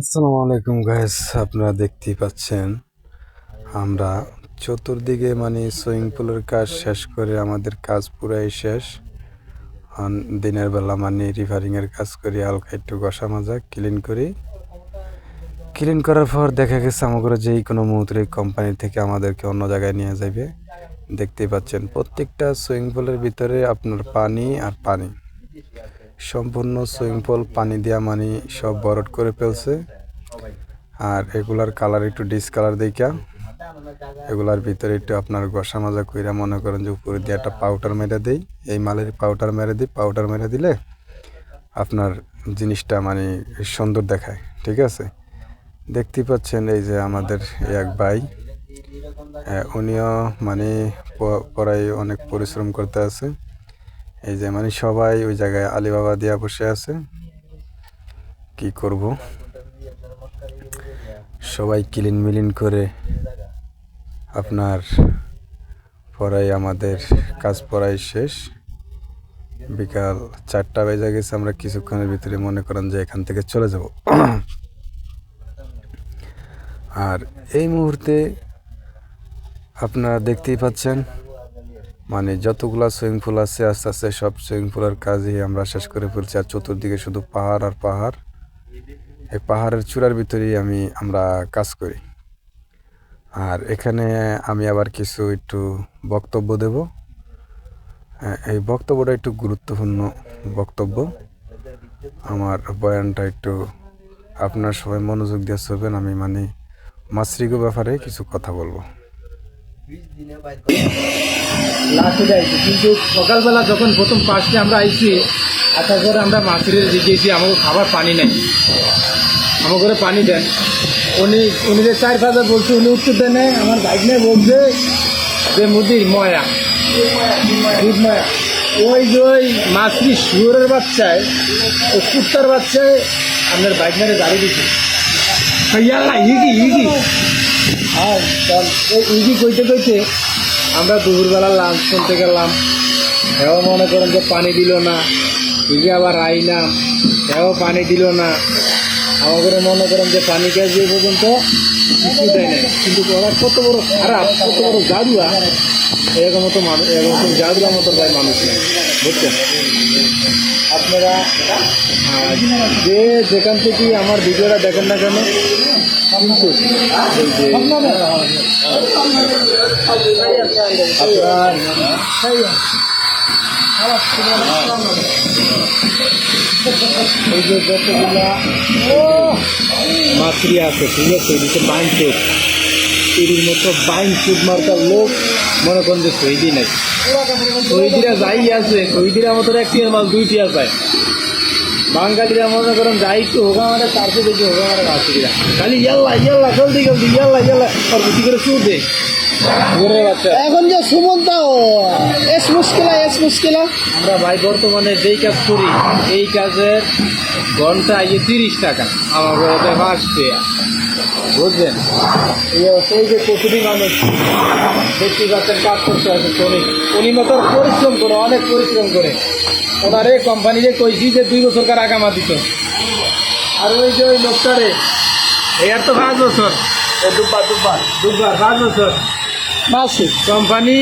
আসসালামু আলাইকুম গাইস আপনারা দেখতেই পাচ্ছেন, আমরা চতুর্দিকে মানে সুইমিং পুলের কাজ শেষ করে আমাদের কাজ পুরাই শেষ। দিনের বেলা মানে রিভারিংয়ের কাজ করি, হালকা একটু ঘষা মাজা ক্লিন করি। ক্লিন করার পর দেখা গেছে আমাদের যেই কোনো মুহূর্তে কোম্পানি থেকে আমাদেরকে অন্য জায়গায় নিয়ে যাবে দেখতেই পাচ্ছেন, প্রত্যেকটা সুইমিং পুলের ভিতরে আপনার পানি আর পানি। সম্পূর্ণ সুইমিং পুল পানি দেওয়া মানে সব বরট করে ফেলছে। আর এগুলার কালার একটু ডিসকালার দেখা এগুলার ভিতরে একটু আপনার গসা মাজা কইরা মনে করেন যে উপরে দিয়ে একটা পাউডার মেরে দেই। এই মালের পাউডার মেরে দিই পাউডার মেরে দিলে আপনার জিনিসটা মানে সুন্দর দেখায়, ঠিক আছে? দেখতে পাচ্ছেন এই যে আমাদের এক ভাই উনিও মানে পড়ায় অনেক পরিশ্রম করতে আছে। এই যে মানে সবাই ওই জায়গায় আলিবাবা দিয়া বসে আছে। কি করব? সবাই ক্লিন মিলিন করে আপনার পড়াই আমাদের কাজ পড়াই শেষ। বিকাল চারটা বেজে গেছে, আমরা কিছুক্ষণের ভিতরে মনে করেন যে এখান থেকে চলে যাব। আর এই মুহূর্তে আপনারা দেখতেই পাচ্ছেন মানে যতগুলা সুইমিং পুল আছে, আস্তে আস্তে সব সুইমিং পুলের কাজই আমরা শেষ করে ফেলছি। আর চতুর্দিকে শুধু পাহাড় আর পাহাড়। এই পাহাড়ের চূড়ার ভিতরেই আমি, আমরা কাজ করি। আর এখানে আমি আবার কিছু একটু বক্তব্য দেব। এই বক্তব্যটা একটু গুরুত্বপূর্ণ বক্তব্য। আমার বয়ানটা একটু আপনার সবাই মনোযোগ দিয়ে শুনবেন আমি মানে মাছরিগো ব্যাপারে কিছু কথা বলব। কিন্তু সকালবেলা যখন প্রথম ফার্স্টে আমরা আইছি, আসার পরে আমরা মাছের জিজ্ঞেসি আমাকে খাবার পানি নেই। আমার ঘরে পানি দেন উনি উনি যে চার ফাজার বলছে, উনি উত্তর দেন আমার নিয়ে বলছে যে মুদির ময়া। ময়া। ওই যে ওই মাছরি শুয়োরের বাচ্চায়, ও কুত্তার বাচ্চায়, আপনার বাইক মেরে গাড়ি দিচ্ছে ইয়াল্লা ইগি ইগি এই ইগি কইতে কইতে আমরা দুপুরবেলা লাঞ্চ করতে গেলাম। হেও মনে করেন যে পানি দিল না। ইগে আবার আইলাম। হেও পানি দিল না। আমাদের মনে করেন যে পানি গ্যাস দিয়ে পর্যন্ত কিছু দেয় না কিন্তু ওরা কত বড় খারাপ, কত বড় জাদুয়া। এরকম মতো মানুষ এরকম মতো জাদুয়ার মতো ভাই মানুষ নেই। বুঝছেন? আপনারা যে যেখান থেকে আমার ভিডিওটা দেখেন না কেন, কিন্তু এই যে আছে, ঠিক আছে এদিকে বাইন চোখ এর মতো বাইন চোখ মার্কার লোক মনে করেন যে শহীদই নাই। শহীদিরা যাই আছে শহীদিরা মতো একটি মাছ দুইটি আছে বাঙালিরা মনে করেন যাই একটু হোগা মানে তারপরে দেখি হোগা মানে মাছরিরা খালি ইয়াল্লা ইয়াল্লা জলদি জলদি ইয়াল্লা ইয়াল্লা আর বেশি করে চুর দে এখন যে সুমন্ত এস মুশকিলা এস মুশকিলা। আমরা ভাই বর্তমানে যেই কাজ করি এই কাজের ঘণ্টা ইয়ে তিরিশ টাকা। আমার পেয়া বুঝলেন? এই হচ্ছে যে প্রতিটি মানুষ দেখতে পাচ্ছেন কাজ করতে আছে উনি উনি মতো পরিশ্রম করে অনেক পরিশ্রম করে। ওনারে কোম্পানিরে কইছি যে দুই বছর কার আগামা দিত আর ওই যে ওই লোকটারে এর তো পাঁচ বছর। দুবার দুবার। দুবার পাঁচ বছর। মাসিক। কোম্পানি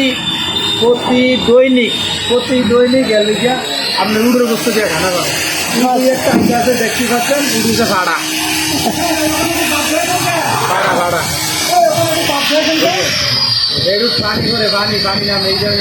প্রতি দৈনিক প্রতি দৈনিক গেলে গিয়া আপনি উড়ের বস্তু দিয়ে খানা পাবেন কিন্তু একটা আছে দেখতে পাচ্ছেন উড়িতে ভাড়া। পানি করে পানি পানি নামে এই জন্য